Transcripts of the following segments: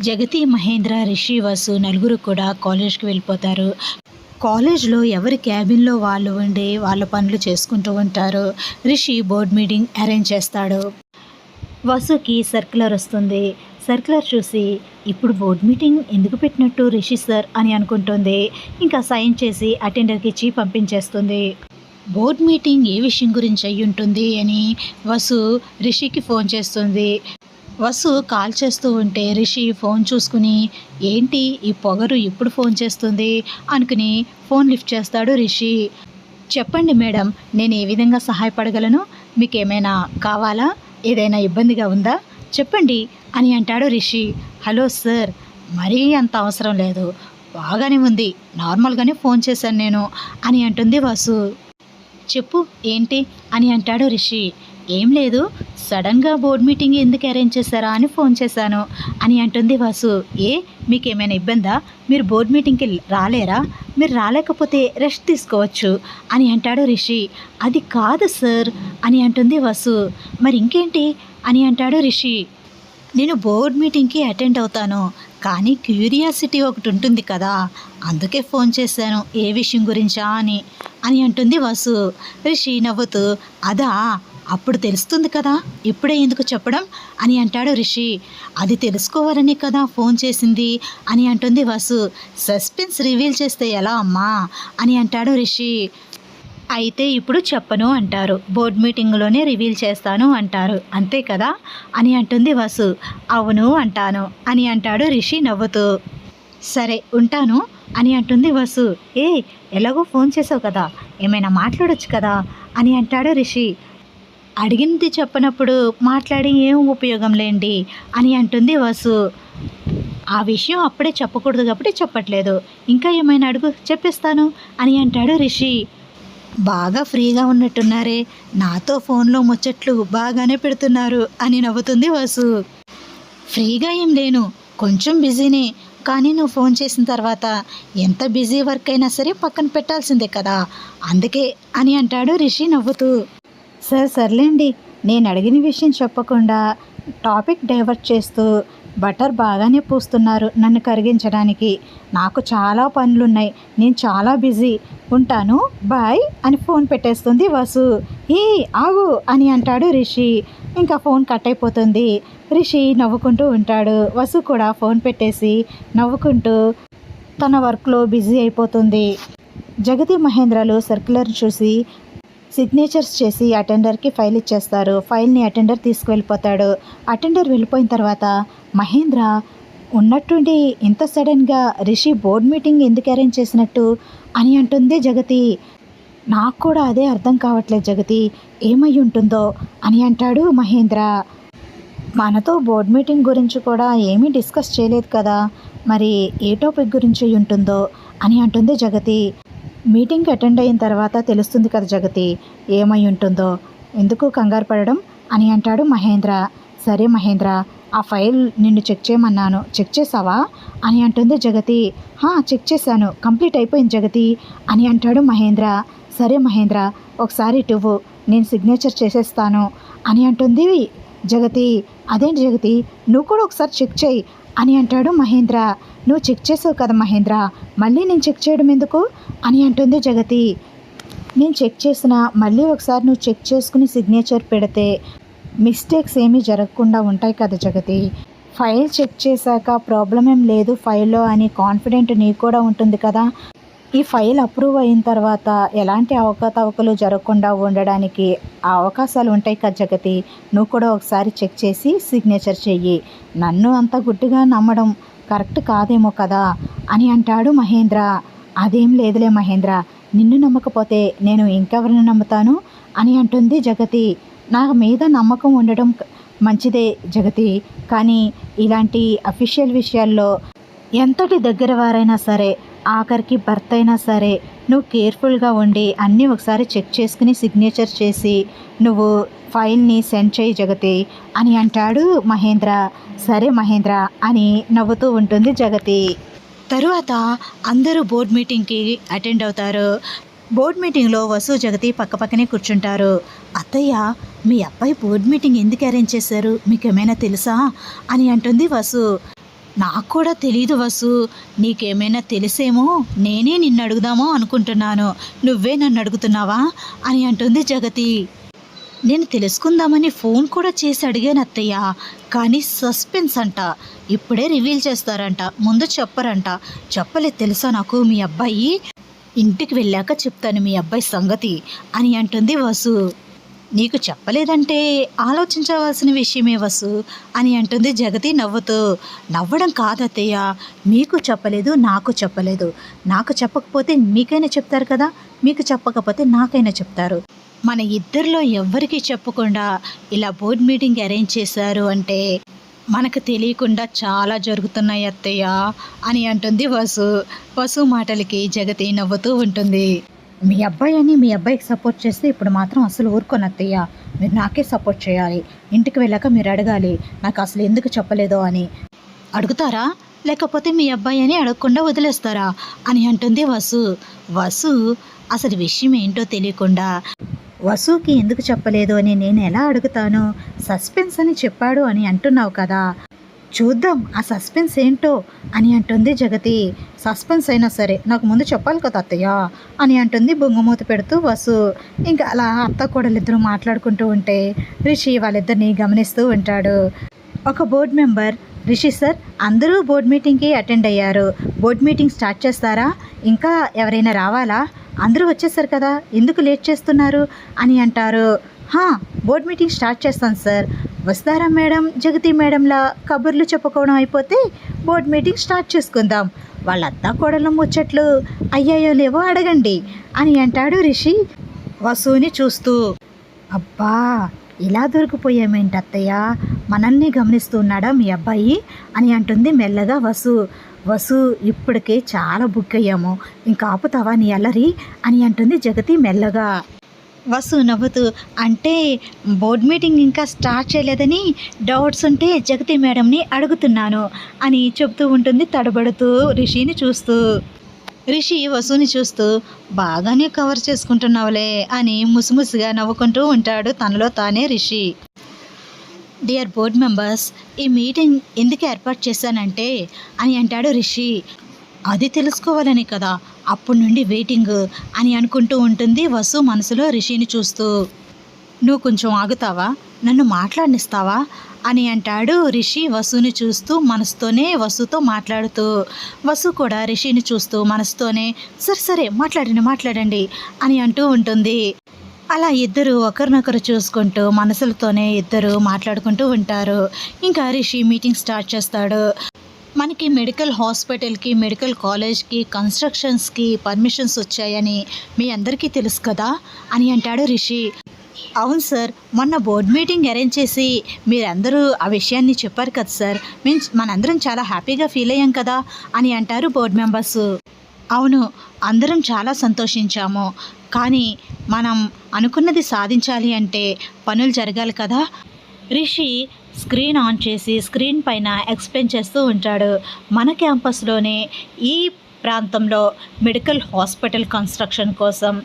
జగతి మహేంద్ర రిషి వసు నలుగురు కూడా కాలేజ్కి వెళ్ళిపోతారు. కాలేజ్లో ఎవరి క్యాబిన్లో వాళ్ళు ఉండి వాళ్ళ పనులు చేసుకుంటూ ఉంటారు. రిషి బోర్డ్ మీటింగ్ అరేంజ్ చేస్తాడు. వసుకి సర్క్యులర్ వస్తుంది. సర్క్యులర్ చూసి ఇప్పుడు బోర్డ్ మీటింగ్ ఎందుకు పెట్టినట్టు రిషి సార్? అని అనుకుంటుంది. ఇంకా సైన్ చేసి అటెండర్కి ఇచ్చి పంపించేస్తుంది. బోర్డ్ మీటింగ్ ఏ విషయం గురించి అయ్యి ఉంటుంది అని వసు రిషికి ఫోన్ చేస్తుంది. వసు కాల్ చేస్తూ ఉంటే రిషి ఫోన్ చూసుకుని ఏంటి ఈ పొగరు ఇప్పుడు ఫోన్ చేస్తుంది? అనుకుని ఫోన్ లిఫ్ట్ చేస్తాడు రిషి. చెప్పండి మేడం నేను ఏ విధంగా సహాయపడగలను? మీకు ఏమైనా కావాలా? ఏదైనా ఇబ్బందిగా ఉందా? చెప్పండి అని అంటాడు రిషి. హలో సార్ మరీ అంత అవసరం లేదు. బాగానే ఉంది. నార్మల్గానే ఫోన్ చేశాను నేను అని అంటుంది వాసు. చెప్పు ఏంటి? అని అంటాడు రిషి. ఏం లేదు సడన్గా బోర్డ్ మీటింగ్ ఎందుకు అరేంజ్ చేశారా అని ఫోన్ చేశాను అని అంటుంది వాసు. ఏ మీకు ఏమైనా ఇబ్బందా? మీరు బోర్డ్ మీటింగ్కి రాలేరా? మీరు రాలేకపోతే రెస్ట్ తీసుకోవచ్చు అని అంటాడు రిషి. అది కాదు సార్ అని అంటుంది వాసు. మరి ఇంకేంటి అని అంటాడు రిషి. నేను బోర్డ్ మీటింగ్కి అటెండ్ అవుతాను కానీ క్యూరియాసిటీ ఒకటి ఉంటుంది కదా అందుకే ఫోన్ చేశాను ఏ విషయం గురించా అని. అని అంటుంది వాసు. రిషి నవ్వుతూ అదా అప్పుడు తెలుస్తుంది కదా ఇప్పుడే ఎందుకు చెప్పడం? అని అంటాడు రిషి. అది తెలుసుకోవాలని కదా ఫోన్ చేసింది అని అంటుంది వాసు. సస్పెన్స్ రివీల్ చేస్తే ఎలా అమ్మా? అని అంటాడు రిషి. అయితే ఇప్పుడు చెప్పను అంటారు. బోర్డ్ మీటింగ్లోనే రివీల్ చేస్తాను అంటారు. అంతే కదా? అని అంటుంది వసు. అవును అంటాను అని అంటాడు రిషి నవ్వుతూ. సరే ఉంటాను అని అంటుంది వసు. ఏ ఎలాగో ఫోన్ చేసావు కదా. ఏమైనా మాట్లాడొచ్చు కదా? అని అంటాడు రిషి. అడిగింది చెప్పనప్పుడు మాట్లాడి ఏం ఉపయోగం లేండి అని అంటుంది వసు. ఆ విషయం అప్పుడే చెప్పకూడదు కాబట్టి చెప్పట్లేదు. ఇంకా ఏమైనా అడుగు చెప్పేస్తాను అని అంటాడు రిషి. బాగా ఫ్రీగా ఉన్నట్టున్నారే నాతో ఫోన్లో ముచ్చట్లు బాగానే పెడుతున్నారు అని నవ్వుతుంది వసు. ఫ్రీగా ఏం లేను కొంచెం బిజీనే కానీ నువ్వు ఫోన్ చేసిన తర్వాత ఎంత బిజీ వర్క్ అయినా సరే పక్కన పెట్టాల్సిందే కదా అందుకే అని అంటాడు రిషి నవ్వుతూ. సార్ సర్లేండి. నేను అడిగిన విషయం చెప్పకుండా టాపిక్ డైవర్ట్ చేస్తూ బటర్ బాగానే పూస్తున్నారు నన్ను కరిగించడానికి. నాకు చాలా పనులున్నాయి. నేను చాలా బిజీ. ఉంటాను. బాయ్ అని ఫోన్ పెట్టేస్తుంది వసు. ఏ ఆగు అని అంటాడు రిషి. ఇంకా ఫోన్ కట్ అయిపోతుంది. రిషి నవ్వుకుంటూ ఉంటాడు. వసు కూడా ఫోన్ పెట్టేసి నవ్వుకుంటూ తన వర్క్లో బిజీ అయిపోతుంది. జగతి మహేంద్రలు సర్క్యులర్ చూసి సిగ్నేచర్స్ చేసి అటెండర్కి ఫైల్ ఇచ్చేస్తారు. ఫైల్ని అటెండర్ తీసుకువెళ్ళిపోతాడు. అటెండర్ వెళ్ళిపోయిన తర్వాత మహేంద్ర ఉన్నట్టుండి ఇంత సడన్గా రిషి బోర్డ్ మీటింగ్ ఎందుకు అరేంజ్ చేసినట్టు? అని అంటుంది జగతి. నాకు కూడా అదే అర్థం కావట్లేదు జగతి. ఏమై ఉంటుందో? అని అంటాడు మహేంద్ర. మనతో బోర్డ్ మీటింగ్ గురించి కూడా ఏమీ డిస్కస్ చేయలేదు కదా. మరి ఏ టాపిక్ గురించి ఉంటుందో? అని అంటుంది జగతి. మీటింగ్కి అటెండ్ అయిన తర్వాత తెలుస్తుంది కదా జగతి ఏమై ఉంటుందో? ఎందుకు కంగారు పడడం? అని అంటాడు మహేంద్ర. సరే మహేంద్ర ఆ ఫైల్ నిన్ను చెక్ చేయమన్నాను. చెక్ చేసావా అని అంటుంది జగతి. "హా, చెక్ చేశాను. కంప్లీట్ అయిపోయింది జగతి అని అంటాడు మహేంద్ర. సరే మహేంద్ర ఒకసారి ఇటువ్వు. నేను సిగ్నేచర్ చేసేస్తాను అని అంటుంది జగతి. అదేంటి జగతి? నువ్వు కూడా ఒకసారి చెక్ చేయి. అని అంటాడు మహేంద్ర. నువ్వు చెక్ చేసావు కదా మహేంద్ర? మళ్ళీ నేను చెక్ చేయడం ఎందుకు? అని అంటుంది జగతి. నేను చెక్ చేసిన మళ్ళీ ఒకసారి నువ్వు చెక్ చేసుకుని సిగ్నేచర్ పెడితే మిస్టేక్స్ ఏమీ జరగకుండా ఉంటాయి కదా జగతి. ఫైల్ చెక్ చేశాక ప్రాబ్లం ఏం లేదు ఫైల్లో అని కాన్ఫిడెంట్ నీకు కూడా ఉంటుంది కదా. ఈ ఫైల్ అప్రూవ్ అయిన తర్వాత ఎలాంటి అవకతవకలు జరగకుండా ఉండడానికి ఆ అవకాశాలు ఉంటాయి కదా జగతి. నువ్వు కూడా ఒకసారి చెక్ చేసి సిగ్నేచర్ చెయ్యి. నన్ను అంత గుడ్డుగా నమ్మడం కరెక్ట్ కాదేమో కదా అని అంటాడు మహేంద్ర. అదేం లేదులే మహేంద్ర. నిన్ను నమ్మకపోతే నేను ఇంకెవరిని నమ్ముతాను అని అంటుంది జగతి. నా మీద నమ్మకం ఉండడం మంచిదే జగతి. కానీ ఇలాంటి అఫీషియల్ విషయాల్లో ఎంతటి దగ్గర వారైనా సరే ఆఖరికి భర్త అయినా సరే నువ్వు కేర్ఫుల్గా ఉండి అన్నీ ఒకసారి చెక్ చేసుకుని సిగ్నేచర్ చేసి నువ్వు ఫైల్ని సెండ్ చేయి జగతి అని అంటాడు మహేంద్ర. సరే మహేంద్ర అని నవ్వుతూ ఉంటుంది జగతి. తరువాత అందరూ బోర్డ్ మీటింగ్కి అటెండ్ అవుతారు. బోర్డ్ మీటింగ్లో వసు జగతి పక్కపక్కనే కూర్చుంటారు. అత్తయ్య మీ అబ్బాయి బోర్డ్ మీటింగ్ ఎందుకు అరేంజ్ చేశారు? మీకు ఏమైనా తెలుసా? అని అంటుంది వసు. నాకు కూడా తెలియదు వసు. నీకేమైనా తెలిసేమో నేనే నిన్ను అడుగుదామో అనుకుంటున్నాను. నువ్వే నన్ను అడుగుతున్నావా అని అంటుంది జగతి. నేను తెలుసుకుందామని ఫోన్ కూడా చేసి అడిగాను అత్తయ్య. కానీ సస్పెన్స్ అంట. ఇప్పుడే రివీల్ చేస్తారంట. ముందు చెప్పరంట. చెప్పలేదు తెలుసా నాకు మీ అబ్బాయి? ఇంటికి వెళ్ళాక చెప్తాను మీ అబ్బాయి సంగతి అని అంటుంది వసు. నీకు చెప్పలేదంటే ఆలోచించవలసిన విషయమే వసు అని అంటుంది జగతి నవ్వుతూ. నవ్వడం కాదత్తయ్య మీకు చెప్పలేదు నాకు చెప్పలేదు. నాకు చెప్పకపోతే మీకైనా చెప్తారు కదా? మీకు చెప్పకపోతే నాకైనా చెప్తారు. మన ఇద్దరిలో ఎవ్వరికీ చెప్పకుండా ఇలా బోర్డ్ మీటింగ్ అరేంజ్ చేశారు అంటే మనకు తెలియకుండా చాలా జరుగుతున్నాయి అత్తయ్య అని అంటుంది వసు. వసు మాటలకి జగతి నవ్వుతూ ఉంటుంది. మీ అబ్బాయి అని మీ అబ్బాయికి సపోర్ట్ చేస్తే ఇప్పుడు మాత్రం అసలు ఊరుకోను మీరు నాకే సపోర్ట్ చేయాలి. ఇంటికి వెళ్ళాక మీరు అడగాలి. నాకు అసలు ఎందుకు చెప్పలేదో అని. అడుగుతారా? లేకపోతే మీ అబ్బాయి అని అడగకుండా వదిలేస్తారా? అని అంటుంది వసు. వసు అసలు విషయం ఏంటో తెలియకుండా వసుకి ఎందుకు చెప్పలేదు అని నేను ఎలా అడుగుతాను? సస్పెన్స్ అని చెప్పాడు అని అంటున్నావు కదా. చూద్దాం ఆ సస్పెన్స్ ఏంటో అని అంటుంది జగతి. సస్పెన్స్ అయినా సరే నాకు ముందు చెప్పాలి కదా అత్తయ్య? అని అంటుంది బొంగమూత పెడుతూ వసు. ఇంకా అలా అత్త కోడలిద్దరూ మాట్లాడుకుంటూ ఉంటే రిషి వాళ్ళిద్దరిని గమనిస్తూ ఉంటాడు. ఒక బోర్డ్ మెంబర్ రిషి సార్ అందరూ బోర్డ్ మీటింగ్కి అటెండ్ అయ్యారు. బోర్డ్ మీటింగ్ స్టార్ట్ చేస్తారా? ఇంకా ఎవరైనా రావాలా? అందరూ వచ్చేసారు కదా ఎందుకు లేట్ చేస్తున్నారు? అని అంటారు. బోర్డ్ మీటింగ్ స్టార్ట్ చేస్తాను సార్. వస్తారా మేడం? జగతి మేడంలా కబుర్లు చెప్పుకోవడం అయిపోతే బోర్డ్ మీటింగ్ స్టార్ట్ చేసుకుందాం. వాళ్ళంతా కోడలు ముచ్చట్లు అయ్యాయో లేవో అడగండి అని అంటాడు రిషి వసుని చూస్తూ. అబ్బా ఇలా దొరికిపోయామేంటి అత్తయ్య మనల్ని గమనిస్తున్నాడా మీ అబ్బాయి? అని అంటుంది మెల్లగా వసు. వసు ఇప్పటికే చాలా బుక్ అయ్యాము ఇంకా ఆపుతావా నీ అల్లరి? అని అంటుంది జగతి మెల్లగా. వసు నవ్వుతూ అంటే బోర్డ్ మీటింగ్ ఇంకా స్టార్ట్ చేయలేదని డౌట్స్ ఉంటే జగతి మేడంని అడుగుతున్నాను అని చెబుతూ ఉంటుంది తడబడుతూ రిషిని చూస్తూ. రిషి వసుని చూస్తూ బాగానే కవర్ చేసుకుంటున్నావులే అని ముసిముసిగా నవ్వుకుంటూ ఉంటాడు తనలో తానే రిషి. డియర్ బోర్డ్ మెంబర్స్ ఈ మీటింగ్ ఎందుకు ఏర్పాటు చేశానంటే అని అంటాడు రిషి. అది తెలుసుకోవాలని కదా. అప్పటి నుండి వెయిటింగ్ అని అనుకుంటూ ఉంటుంది వసు మనసులో రిషిని చూస్తూ. నువ్వు కొంచెం ఆగుతావా? నన్ను మాట్లాడినిస్తావా? అని అంటాడు రిషి వసుని చూస్తూ మనసుతోనే వసుతో మాట్లాడుతూ. వసు కూడా రిషిని చూస్తూ మనసుతోనే సరే సరే మాట్లాడండి మాట్లాడండి అని అంటూ ఉంటుంది. అలా ఇద్దరు ఒకరినొకరు చూసుకుంటూ మనసులతోనే ఇద్దరు మాట్లాడుకుంటూ ఉంటారు. ఇంకా రిషి మీటింగ్ స్టార్ట్ చేస్తాడు. మనకి మెడికల్ హాస్పిటల్కి మెడికల్ కాలేజ్కి కన్స్ట్రక్షన్స్కి పర్మిషన్స్ వచ్చాయని మీ అందరికీ తెలుసు కదా అని అంటాడు రిషి. అవును సార్ మొన్న బోర్డ్ మీటింగ్ అరేంజ్ చేసి మీరందరూ ఆ విషయాన్ని చెప్పారు కదా సార్. మేము మనందరం చాలా హ్యాపీగా ఫీల్ అయ్యాం కదా అని అంటారు బోర్డ్ మెంబర్స్. అవును అందరం చాలా సంతోషించాము. కానీ మనం అనుకున్నది సాధించాలి అంటే పనులు జరగాలి కదా. రిషి స్క్రీన్ ఆన్ చేసి స్క్రీన్ పైన ఎక్స్ప్లెయిన్ చేస్తూ ఉంటాడు. మన క్యాంపస్లోనే ఈ ప్రాంతంలో మెడికల్ హాస్పిటల్ కన్స్ట్రక్షన్ కోసం.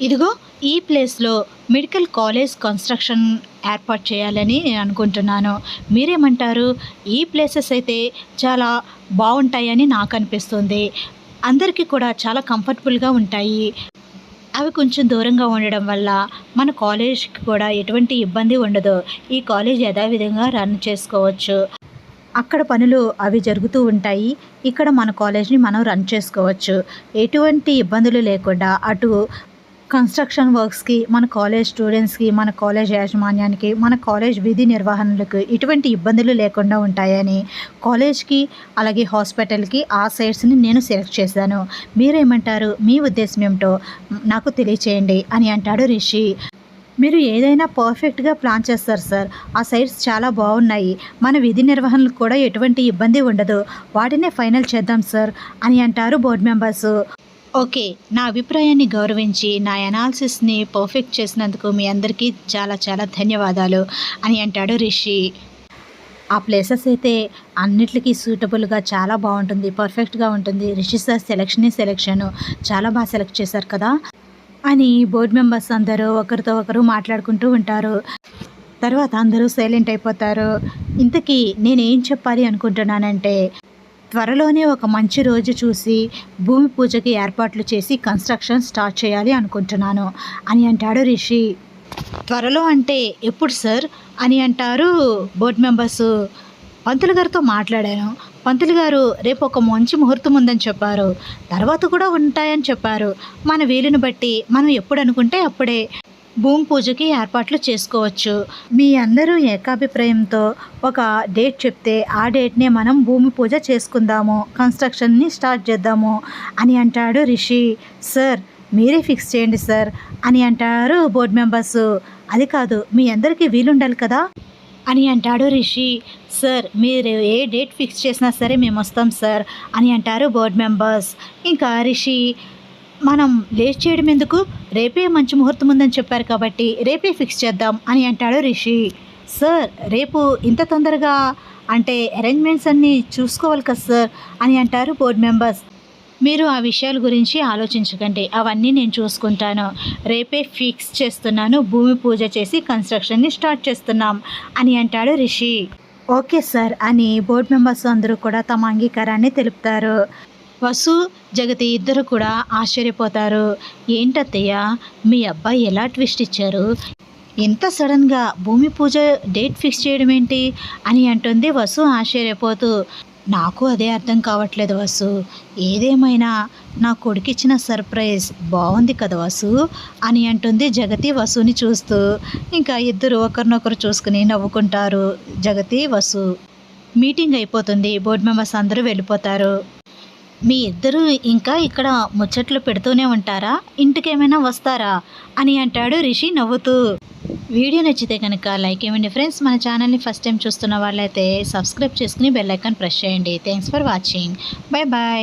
ఇదిగో ఈ ప్లేస్లో మెడికల్ కాలేజ్ కన్స్ట్రక్షన్ ఏర్పాటు చేయాలని నేను అనుకుంటున్నాను. మీరేమంటారు? ఈ ప్లేసెస్ అయితే చాలా బాగుంటాయని నాకు అనిపిస్తుంది. అందరికీ కూడా చాలా కంఫర్టబుల్గా ఉంటాయి. అవి కొంచెం దూరంగా ఉండడం వల్ల మన కాలేజ్కి కూడా ఎటువంటి ఇబ్బంది ఉండదు. ఈ కాలేజ్ యథావిధంగా రన్ చేసుకోవచ్చు. అక్కడ పనులు అవి జరుగుతూ ఉంటాయి. ఇక్కడ మన కాలేజ్ని మనం రన్ చేసుకోవచ్చు. ఎటువంటి ఇబ్బందులు లేకుండా అటు కన్స్ట్రక్షన్ వర్క్స్కి మన కాలేజ్ స్టూడెంట్స్కి మన కాలేజ్ యాజమాన్యానికి మన కాలేజ్ విధి నిర్వహణలకు ఎటువంటి ఇబ్బందులు లేకుండా ఉంటాయని కాలేజ్కి అలాగే హాస్పిటల్కి ఆ సైట్స్ని నేను సెలెక్ట్ చేశాను. మీరేమంటారు? మీ ఉద్దేశం ఏమిటో నాకు తెలియచేయండి అని అంటాడు రిషి. మీరు ఏదైనా పర్ఫెక్ట్గా ప్లాన్ చేస్తారు సార్. ఆ సైట్స్ చాలా బాగున్నాయి. మన విధి నిర్వహణకు కూడా ఎటువంటి ఇబ్బంది ఉండదు. వాటినే ఫైనల్ చేద్దాం సార్ అని అంటారు బోర్డు మెంబర్స్ ఓకే నా అభిప్రాయాన్ని గౌరవించి నా అనాలిసిస్ని పర్ఫెక్ట్ చేసినందుకు మీ అందరికీ చాలా చాలా ధన్యవాదాలు అని అంటాడు రిషి. ఆ ప్లేసెస్ అయితే అన్నిటికీ సూటబుల్గా చాలా బాగుంటుంది పర్ఫెక్ట్గా ఉంటుంది. రిషి సార్ సెలక్షనే సెలెక్షన్ చాలా బాగా సెలెక్ట్ చేశారు కదా? అని బోర్డు మెంబర్స్ అందరూ ఒకరితో ఒకరు మాట్లాడుకుంటూ ఉంటారు. తర్వాత అందరూ సైలెంట్ అయిపోతారు. ఇంతకీ నేనేం చెప్పాలి అనుకుంటున్నానంటే త్వరలోనే ఒక మంచి రోజు చూసి భూమి పూజకి ఏర్పాట్లు చేసి కన్స్ట్రక్షన్ స్టార్ట్ చేయాలి అనుకుంటున్నాను. అని అంటాడు రిషి. త్వరలో అంటే ఎప్పుడు సార్? అని అంటారు బోర్డ్ మెంబర్స్ పంతులు గారితో మాట్లాడాను. పంతులు గారు రేపు ఒక మంచి ముహూర్తం ఉందని చెప్పారు. తర్వాత కూడా ఉంటాయని చెప్పారు. మన వీలుని బట్టి మనం ఎప్పుడు అనుకుంటే అప్పుడే భూమి పూజకి ఏర్పాట్లు చేసుకోవచ్చు. మీ అందరూ ఏకాభిప్రాయంతో ఒక డేట్ చెప్తే ఆ డేట్నే మనం భూమి పూజ చేసుకుందాము కన్స్ట్రక్షన్ని స్టార్ట్ చేద్దాము అని అంటాడు రిషి. సార్ మీరే ఫిక్స్ చేయండి సార్ అని అంటారు బోర్డు మెంబర్స్. అది కాదు మీ అందరికీ వీలుండాలి కదా? అని అంటాడు రిషి. సార్ మీరు ఏ డేట్ ఫిక్స్ చేసినా సరే మేము వస్తాం సార్ అని అంటారు బోర్డ్ మెంబర్స్. ఇంకా రిషి మనం లేట్ చేయడం ఎందుకు? రేపే మంచి ముహూర్తం ఉందని చెప్పారు కాబట్టి రేపే ఫిక్స్ చేద్దాం అని అంటాడు రిషి. సార్ రేపు ఇంత తొందరగా అంటే అరేంజ్మెంట్స్ అన్నీ చూసుకోవాలి కదా సార్ అని అంటారు బోర్డ్ మెంబర్స్. మీరు ఆ విషయాల గురించి ఆలోచించకండి అవన్నీ నేను చూసుకుంటాను. రేపే ఫిక్స్ చేస్తున్నాను భూమి పూజ చేసి కన్స్ట్రక్షన్ని స్టార్ట్ చేస్తున్నాం అని అంటాడు రిషి. ఓకే సార్ అని బోర్డు మెంబర్స్ అందరూ కూడా తమ అంగీకారాన్ని తెలుపుతారు. వసు జగతి ఇద్దరు కూడా ఆశ్చర్యపోతారు. ఏంటత్తయ్య మీ అబ్బాయి ఎలా ట్విస్ట్ ఇచ్చారు? ఇంత సడన్గా భూమి పూజ డేట్ ఫిక్స్ చేయడం ఏంటి అని అంటుంది వసు ఆశ్చర్యపోతూ. నాకు అదే అర్థం కావట్లేదు వసు. ఏదేమైనా నా కొడుకిచ్చిన సర్ప్రైజ్ బాగుంది కదా వసు? అని అంటుంది జగతి వసుని చూస్తూ. ఇంకా ఇద్దరు ఒకరినొకరు చూసుకుని నవ్వుకుంటారు జగతి వసు. మీటింగ్ అయిపోతుంది. బోర్డు మెంబర్స్ అందరూ వెళ్ళిపోతారు. మీ ఇద్దరు ఇంకా ఇక్కడ ముచ్చట్లు పెడుతూనే ఉంటారా? ఇంటికి ఏమైనా వస్తారా? అని అంటాడు రిషి నవ్వుతూ. వీడియో నచ్చితే కనుక లైక్ ఏమండి ఫ్రెండ్స్. మన ఛానల్ని ఫస్ట్ టైం చూస్తున్న వాళ్ళైతే సబ్స్క్రైబ్ చేసుకుని బెల్ ఐకాన్ ప్రెస్ చేయండి. Thanks for watching. Bye bye.